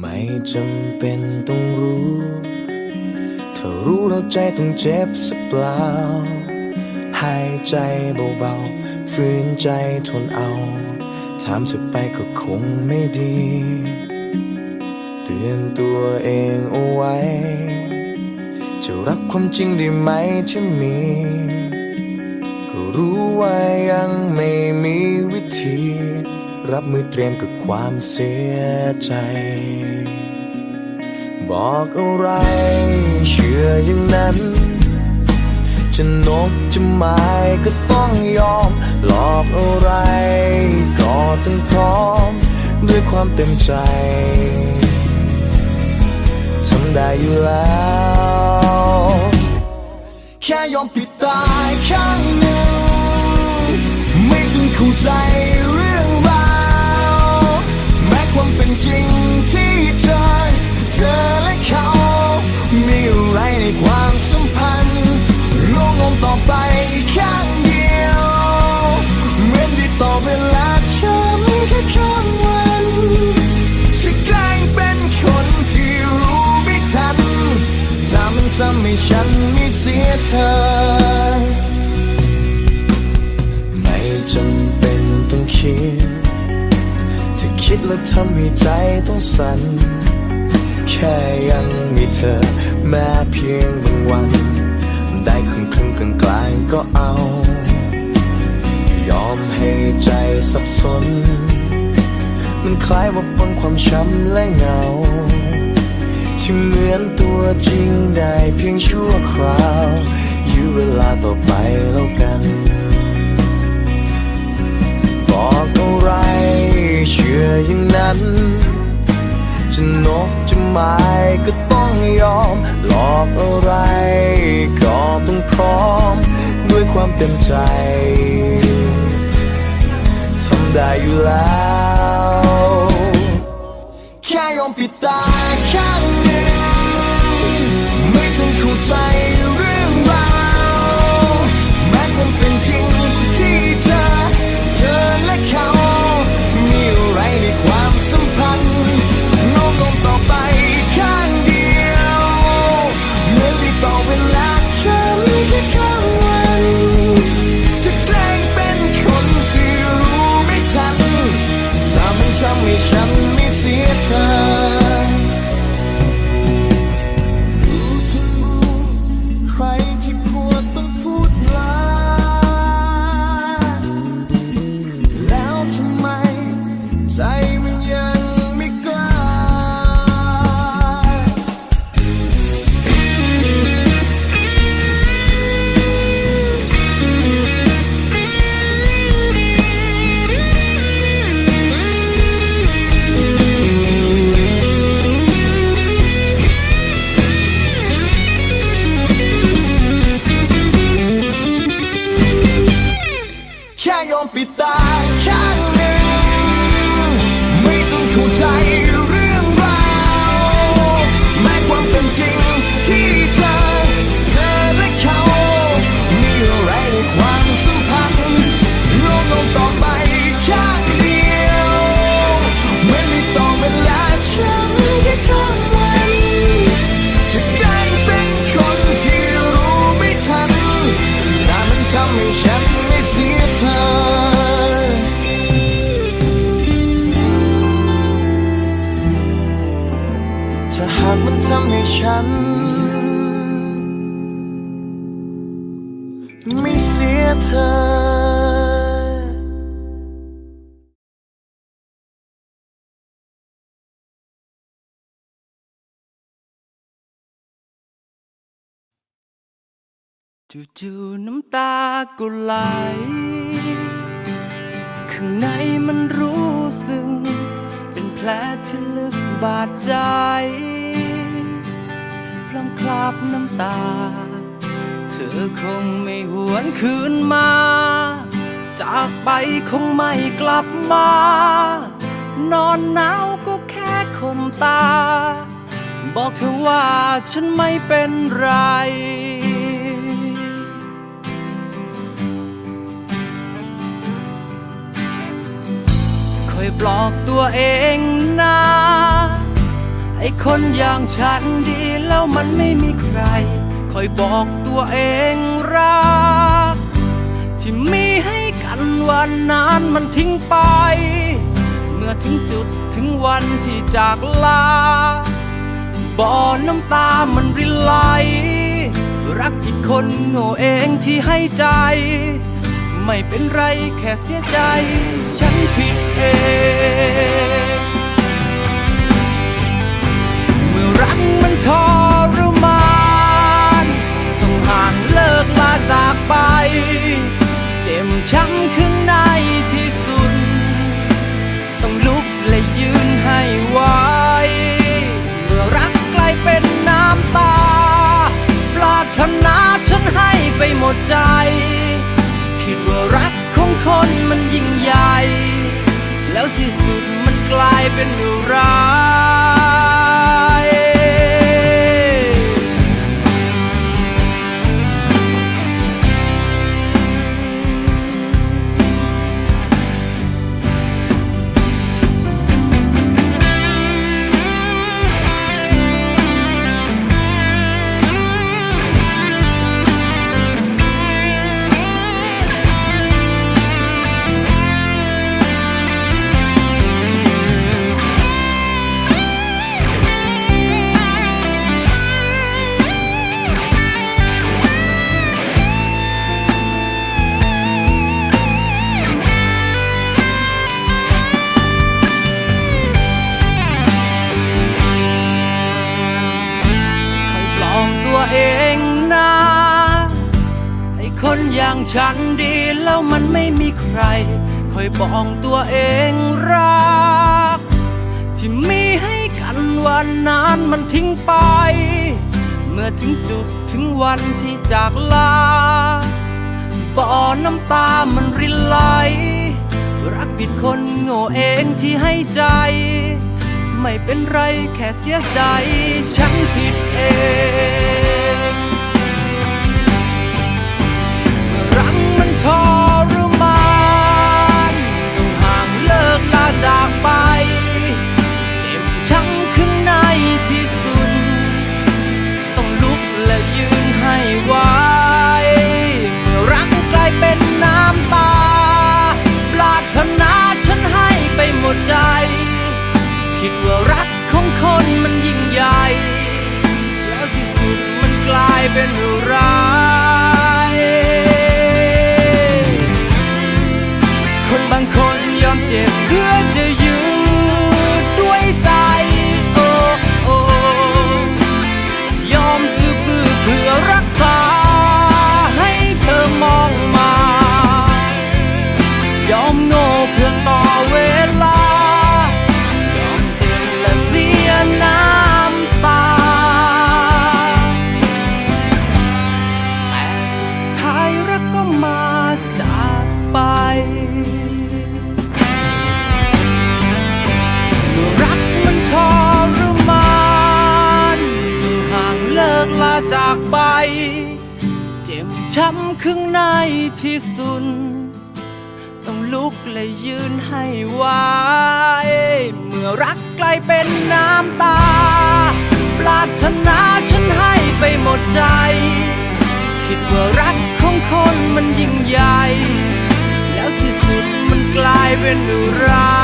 ไม่จำเป็นต้องรู้ถ้ารู้แล้วใจต้องเจ็บสักเปล่า หายใจเบาๆฝืนใจทนเอา ถามจะไปก็คงไม่ดี เตือนตัวเองเอาไว้ จะรับความจริงได้ไหมที่มี ก็รู้ว่ายังไม่มีวิธี รับมือเตรียมกับความเสียใจ บอกอะไร เชื่ออย่างนั้น จะนกจะไม้ก็ต้องยอม หลอกอะไร ก็ต้องพร้อม ด้วยความเต็มใจทำได้อยู่แล้ว แค่ยอมปิดตายข้างหนึ่งไม่ต้องเข้าใจ เป็นจริงที่เธอเธอและเขา มีอะไรในความสัมพันธ์งงงต่อไปข้างเดียวเหมือนที่ต่อเวลาฉันแค่ข้ามวันจะกลายเป็นคนที่รู้ไม่ทันถ้ามันทำให้ฉันไม่เสียเธอ ไม่จำเป็นต้องคิด คิดแล้วทำให้ใจต้องสั่น แค่ยังมีเธอ แม้เพียงบางวัน ได้ครึ่งครึ่งกลางกลางก็เอา ยอมให้ใจสับสน มันคล้ายว่าปนความช้ำและเหงา ที่เหมือนตัวจริงได้เพียงชั่วคราวยื้อเวลาต่อไปแล้วกัน บอกอะไร เชื่ออย่างนั้น จะนกจะไม้ก็ต้องยอม หลอกอะไรก็ต้องพร้อม ด้วยความเต็มใจทำได้อยู่แล้ว แค่ยอมปิดตาข้างหนึ่งไม่ต้องเข้าใจ ใอจู่ๆน้ำตาก็ไหล ข้างในมันรู้สึกเป็นแผลที่ลึกบาดใจพลำคลาบน้ำตา เธอคงไม่หวนคืนมา จากไปคงไม่กลับมา นอนหนาวก็แค่คมตา บอกเธอว่าฉันไม่เป็นไร ค่อยปลอบตัวเองนะอ้คนอย่างฉันดีแล้วมันไม่มีใคร คอยบอกตัวเองรัก ที่มีให้กันวันนั้นมันทิ้งไป เมื่อถึงจุดถึงวันที่จากลา บ่อน้ำตามันรินไหล รักผิดคนโง่เองที่ให้ใจ ไม่เป็นไรแค่เสียใจ ฉันผิดเองเมื่อรักมันทร จากไป เจ็บช้ำข้างในที่สุด ต้องลุกและยืนให้ไหวเมื่อรักกลายเป็นน้ำตา ปรารถนาฉันให้ไปหมดใจ คิดว่ารักของคนมันยิ่งใหญ่ แล้วที่สุดมันกลายเป็นอะไรา ฉันดีแล้วมันไม่มีใครคอยบอกตัวเองรัก ที่มีให้กันวันนั้นมันทิ้งไป เมื่อถึงจุดถึงวันที่จากลาบ่อน้ำตามันรินไหล รักผิดคนโง่เองที่ให้ใจ ไม่เป็นไรแค่เสียใจ ฉันผิดเอง จากไป เจ็บช้ำข้างในที่สุด ต้องลุกและยืนให้ไหวเมื่อรักกลายเป็นน้ำตา ปรารถนาฉันให้ไปหมดใจ คิดว่ารักของคนมันยิ่งใหญ่ แล้วที่สุดมันกลายเป็นร้ายค ที่สุด ต้องลุกและยืนให้ไหวเมื่อรักกลายเป็นน้ำตา ปรารถนาฉันให้ไปหมดใจ คิดว่ารักของคนมันยิ่งใหญ่ แล้วที่สุดมันกลายเป็นร้า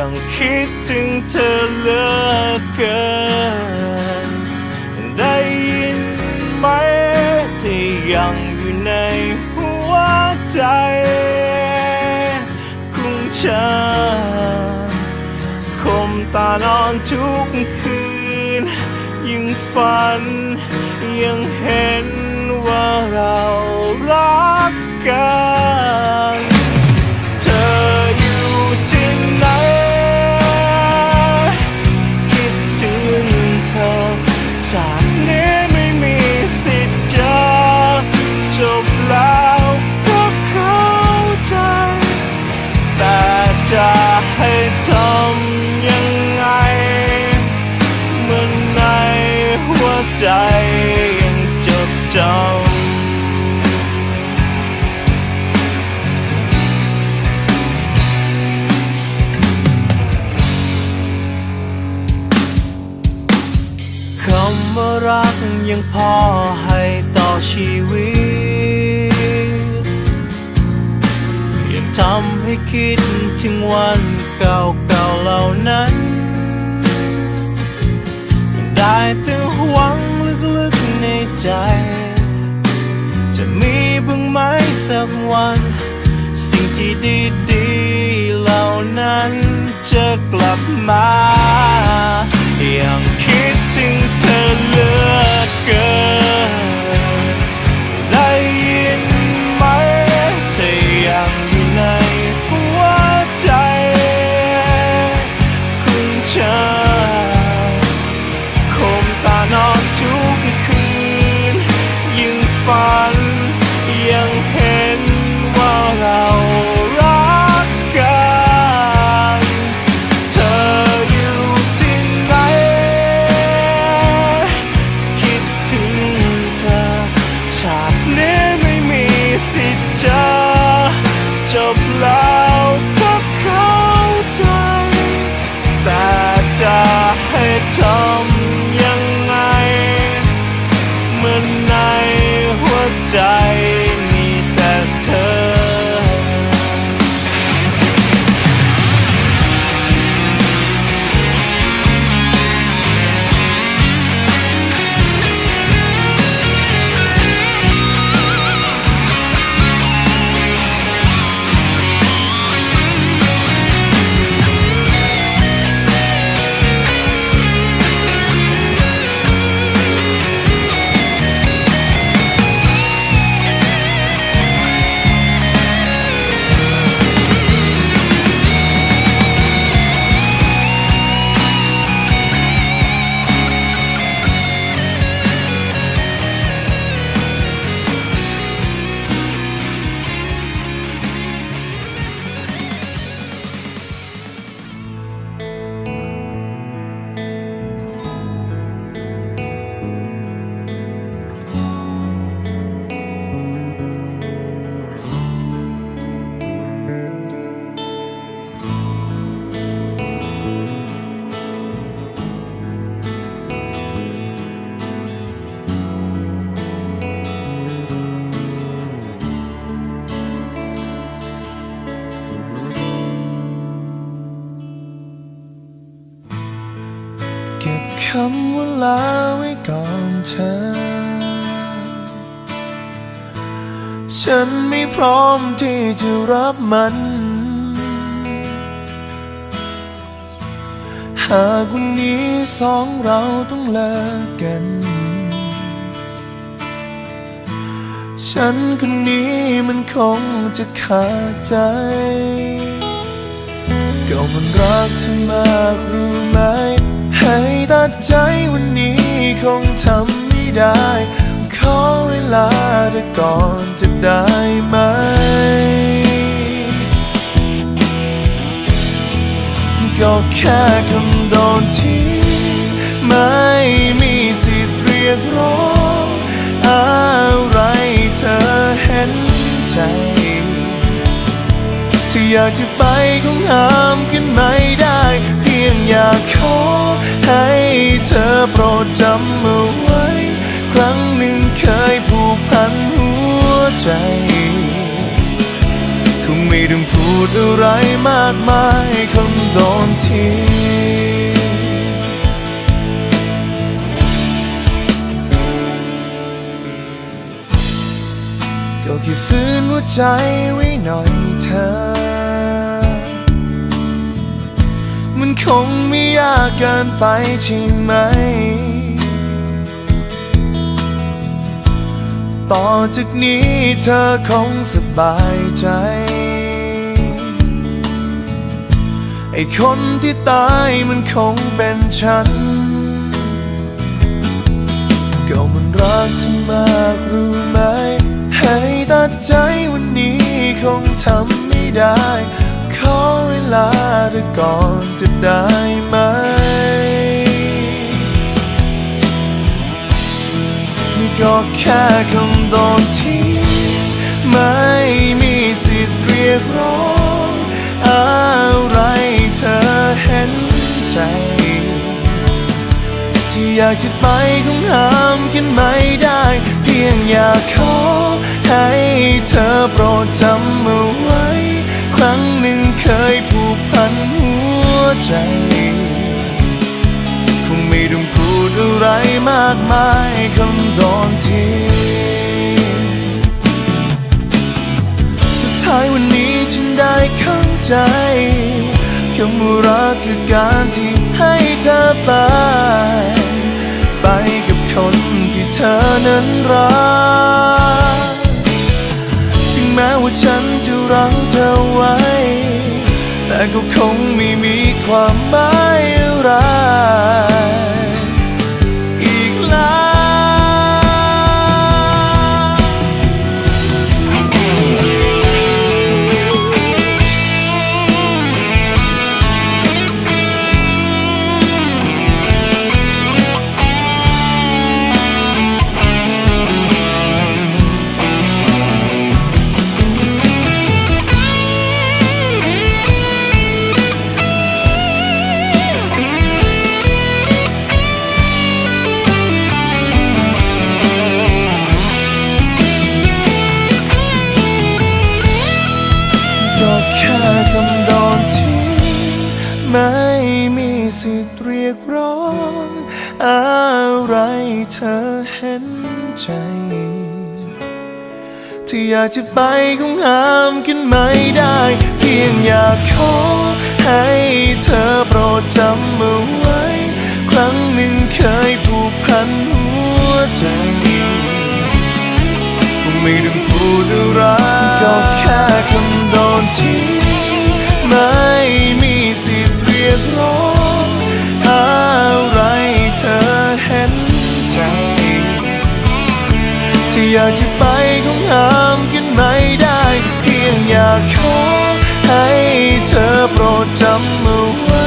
ยังคิดถึงเธอเหลือเกิน ได้ยินไหมที่ยังอยู่ในหัวใจของฉันคมตานอนทุกคืน ยิ่งฝัน ยังเห็นว่าเรารักกัน ทำให้คิดถึงวันเก่าๆเหล่านั้น ได้แต่หวังลึกๆในใจ จะมีบ้างไหมสักวัน สิ่งที่ดีๆเหล่านั้นจะกลับมายังคิดถึงเธอเหลือเกินำว่าลาไว้ก่อนเธอ ฉันไม่พร้อมที่จะรับมัน หากวันนี้สองเราต้องเลิกกัน ฉันคนนี้มันคงจะขาดใจก็มันรักเธอมากรู้ไหม ตัดใจวันนี้คงทำไม่ได้ ขอเวลาเธอก่อนจะได้ไหม ก็แค่คำโดนที่ไม่มีสิทธิ์เรียกร้องอะไรเธอเห็นใจ ที่อยากจะไปคงห้ามกันไม่ได้ ยงอยากขอ ให้เธอโปรดจำเอาไว้ ครั้งหนึ่งเคยผูกพันหัวใจคงไม่ต้องพูดอะไรมากมายคำโดนทีก็แค่ฟื้นหัวใจไว้หน่อยเธอ มันคงไม่ยากเกินไปใช่ไหม ต่อจากนี้เธอคงสบายใจ ไอ้คนที่ตายมันคงเป็นฉัน ก็มันรักเธอมากรู้ไหม ให้ตัดใจวันนี้คงทำไม่ได้ อเวลาเธอก่อนจะได้ไหม ก็แค่คำโดนที่ไม่มีสิทธิ์เรียกร้องอะไรเธอเห็นใจ ที่อยากจะไปคงห้ามกันไม่ได้ เพียงอยากขอให้เธอโปรดจำเอาไว้ครั้งหนึ่งเค ยผูกพันหัวใจ คงไม่ต้องพูดอะไรมากมายคำโดนทีสุดท้ายวันนี้ฉันได้เข้าใจคำว่ารักคือการที่ให้เธอไป ไปกับคนที่เธอนั้นรัก ถึงแม้ว่าฉันจะรักเธอไว้ ก็คงไม่มีความหมายอะไร จะไปคงห้ามกันไม่ได้ เพียงอยากขอให้เธอโปรดจำเอาไว้ ครั้งหนึ่งเคยผูกพันหัวใจคงไม่ต้องพูดอะไรก็แค่คำโดนที่ไม่มีสิทธิ์เรียกร้องอะไรเธอเห็น อยากจะไปคงห้ามกันไม่ได้ เพียงอยากขอให้เธอโปรดจำเอาไว้